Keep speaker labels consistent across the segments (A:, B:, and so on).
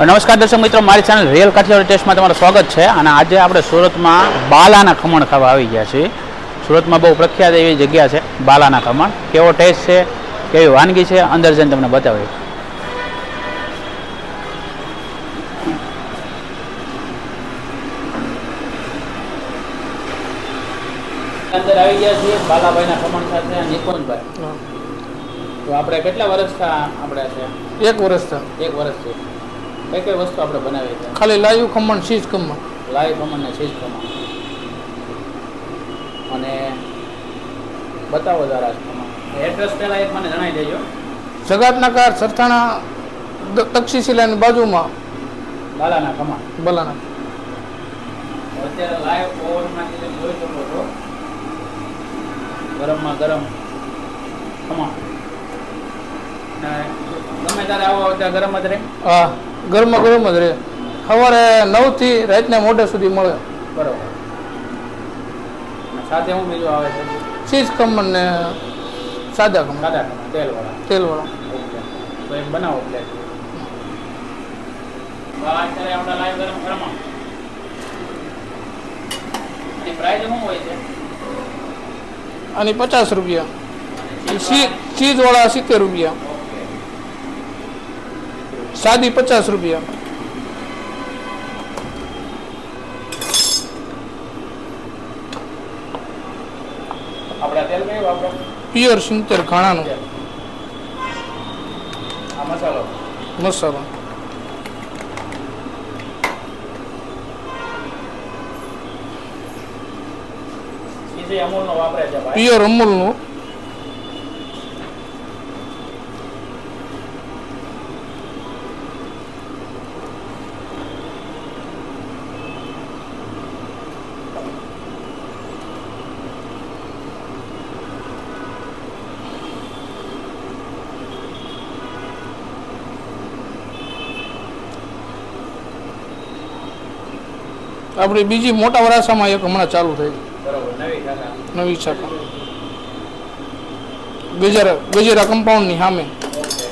A: નમસ્કાર દર્શક મિત્રો મારી ચેનલ રિયલ કાઠિયાવાડી ટેસ્ટમાં તમારું સ્વાગત છે અને આજે આપણે સુરતમાં બાલાના ખમણ ખાવા આવી ગયા છીએ. સુરતમાં બહુ પ્રખ્યાત એવી જગ્યા છે બાલાના ખમણ. કેવો ટેસ્ટ છે કેવી વાનગી છે અંદર જઈને તમને બતાવી અંદર આવી ગયા છીએ બાલાભાઈના ખમણ સાથે નિકુંજભાઈ તો આપણે કેટલા વર્ષ આપણે છે?
B: એક વર્ષ
A: એક વર્ષ છે કઈ કઈ વસ્તુ આપણે બનાવી છે
B: ખાલી લાઈવ ખમણ શીશ ખમણ.
A: લાઈવ ખમણ ને શીશ ખમણ. અને બતાવો જરા એડ્રેસ પહેલાં એક મને જણાવી દેજો.
B: જગાતનાકાર સરથાણા દ- તક્ષશિલાની બાજુમાં.
A: બાલાના ખમણ.
B: બાલાના.
A: અત્યારે લાઈવ ઓવનમાંથી તમે જોઈ શકો છો ગરમમાં ગરમ ખમણ. ગમે ત્યારે આવો ત્યાં ગરમ જ રહે.
B: હા. ગરમા ગરમ જ રહે. સવારે નવથી રાતને મોઢે સુધી મળે.
A: બરાબર. સાથે હું બીજું આવે છે?
B: શીશ ખમણ ને સાદા ખમણ.
A: સાદા ખમણ તેલવાળા.
B: તેલવાળા.
A: તો એક બનાવો પ્લેટ. અત્યારે આપણે લાઈવ ગરમ ગરમ એની પ્રાઇસ શું હોય છે?
B: આની પચાસ રૂપિયા. સી ચીઝવાળા સિત્તેર રૂપિયા. સાદી પચાસ રૂપિયા. પ્યોર સિંતેર
A: ખાણાનું. મસાલો.
B: મસાલો. પિયર અમૂલનું. આપણી બીજી મોટા વરાસામાં એક હમણાં ચાલુ થઈ
A: બરોબર નવી શાખા
B: નવી શાખા ગજેરા ગજેરા કમ્પાઉન્ડની સામે
A: ઓકે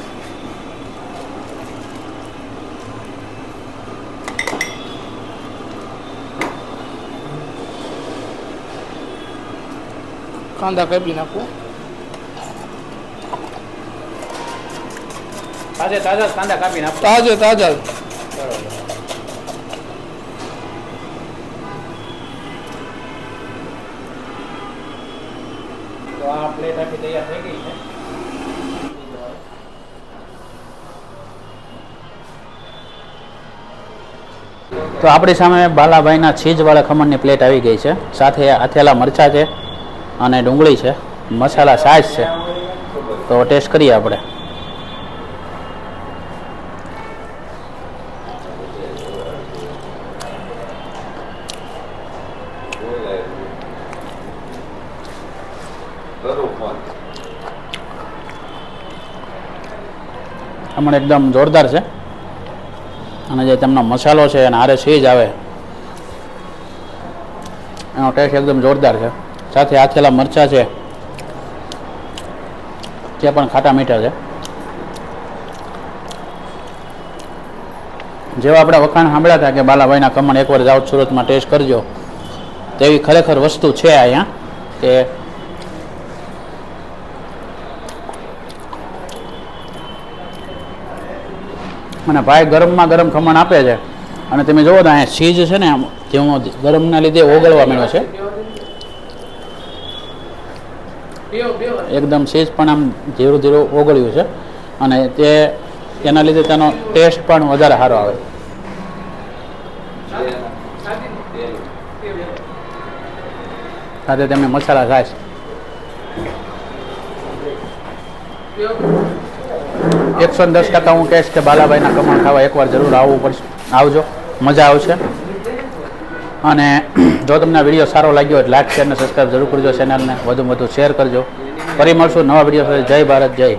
B: કાંદા કાપી નાખો
A: તાજે તાજા જ કાંદા કાપી નાખો
B: તાજે તાજા જ.
A: બરોબર પ્લેટ આખી તૈયાર થઈ ગઈ છે. તો આપણી સામે બાલાભાઈના છીજવાળા ખમણની પ્લેટ આવી ગઈ છે. સાથે આથેલા મરચાં છે અને ડુંગળી છે. મસાલા સાસ છે. તો ટેસ્ટ કરીએ આપણે. ખમણ એકદમ જોરદાર છે. અને જે તેમનો મસાલો છે અને આરે સીજ આવે. એનો ટેસ્ટ એકદમ જોરદાર છે. સાથે આથેલા મરચાં છે. તે પણ ખાટા મીઠા છે. જેવા આપણે વખાણ સાંભળ્યા હતા કે બાલાભાઈના ખમણ એકવાર જાઓ, સુરતમાં ટેસ્ટ કરજો. તેવી ખરેખર વસ્તુ છે અહીંયા, કે અને ભાઈ ગરમમાં ગરમ ખમણ આપે છે. અને તમે જુઓ તો અહીંયા સીજ છે ને આમ જેવું ગરમના લીધે ઓગળવા મળ્યો છે. એકદમ સીજ પણ આમ ધીરું ધીરું ઓગળ્યું છે. અને તે, તેના લીધે તેનો ટેસ્ટ પણ વધારે સારો આવે. સાથે તેમને મસાલા છાશ એકસો દસ ટકા હું કહીશ કે બાલાભાઈના કમળ ખાવા એકવાર જરૂર આવવું પડશે. આવજો. મજા આવશે. અને જો તમને વીડિયો સારો લાગ્યો હોય લાઈક શેર અને સબસ્ક્રાઈબ જરૂર કરજો ચેનલને વધુ વધુ શેર કરજો. ફરી મળશું નવા વીડિયો જય ભારત, જય